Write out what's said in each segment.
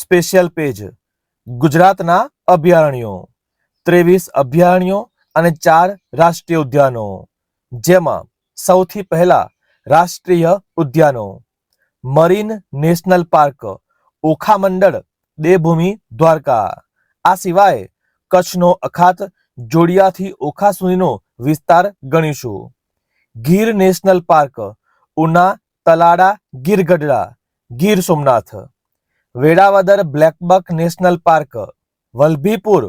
special page ગુજરાતના અભયારણ્યો ત્રેવીસ અભયારણ્યો અને ચાર રાષ્ટ્રીય ઉદ્યાનો જેમાં સૌથી પહેલા રાષ્ટ્રીય ઉદ્યાનો marine national park Okha Mandal Devbhumi Dwarka આ સિવાય કચ્છનો અખાત જોડિયાથી ઓખા સુધીનો વિસ્તાર ગણીશું Gir national park Una Talala Gir Gadhada Gir Somnath Velavadar blackbuck national park Vallabhipur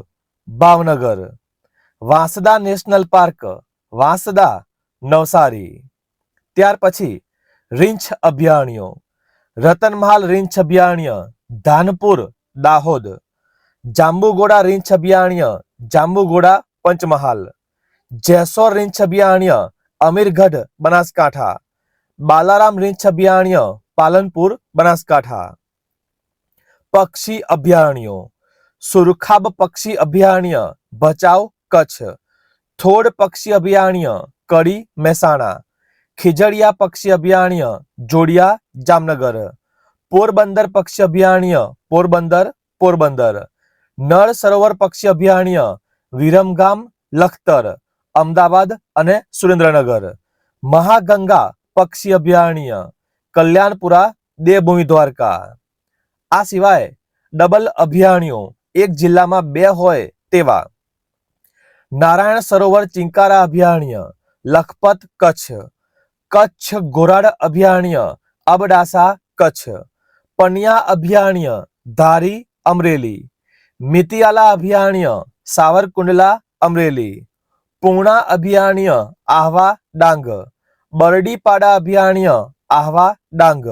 Bhavnagar Vansda national park Vansda Navsari त્યાર પછી રીંચ અભ્યારણ્યો રતનમહાલ રીંચ અભ્યારણ્ય દાનપુર ડાહોદ જામબુગોડા રીંચ અભ્યારણ્ય જામબુગોડા પંચમહાલ જેસૌર રીંચ અભ્યારણ્ય અમિરગઢ બનાસકાઠા બાલારામ રીંચ અભ્યારણ્ય પાલનપુર બનાસકાઠા पक्षी अभ्यारण्य सुरखाब पक्षी अभ्यारण्य बचाओ कच्छ थोड़ पक्षी अभ्यारण्य कड़ी मेहसाणा खिजड़िया पक्षी अभ्यारण्य जोड़िया जामनगर पोरबंदर पक्षी अभ्यारण्य पोरबंदर पोरबंदर नर सरोवर पक्षी अभ्यारण्य विरमगाम लखतर अहमदाबाद सुरेंद्रनगर महागंगा पक्षी अभ्यारण्य कल्याणपुरा देवभूमि द्वारका આ સિવાય ડબલ અભિયાણીઓ એક જિલ્લામાં બે હોય તેવા નારાયણ સરોવર ચિંકારા અભયારણ્ય લખપત કચ્છ કચ્છ ગોરાડ અભયારણ્ય અબડાસા કચ્છ પનિયા અભયારણ્ય ધારી અમરેલી મિતિયાલા અભયારણ્ય સાવરકુંડલા અમરેલી પૂર્ણા અભયારણ્ય આહવા ડાંગ બરડીપાડા અભયારણ્ય આહવા ડાંગ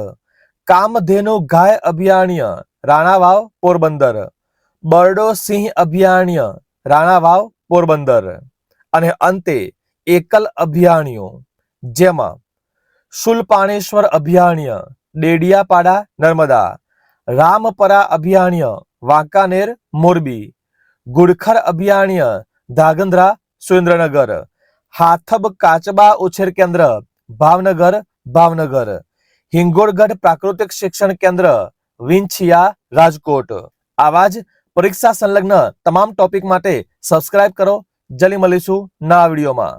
કામધેનુ ગાય અભયારણ્ય રાણાવાવ પોરબંદર બરડો સિંહ અભયારણ્ય રાણાવાવ પોરબંદર અને અંતે એકલ અભયારણ્યો જેમાં શુલપાણેશ્વર અભયારણ્ય ડેડિયાપાડા નર્મદા રામપરા અભયારણ્ય વાંકાનેર મોરબી ગુડખર અભયારણ્ય ધાગંદ્રા સુરેન્દ્રનગર હાથબ કાચબા ઉછેર કેન્દ્ર ભાવનગર ભાવનગર હિંગોળગઢ પ્રાકૃતિક શિક્ષણ કેન્દ્ર વિંછિયા રાજકોટ આવા જ પરીક્ષા સંલગ્ન તમામ ટોપિક માટે સબસ્ક્રાઇબ કરો જલ્દી મળીશું નવા વિડીયોમાં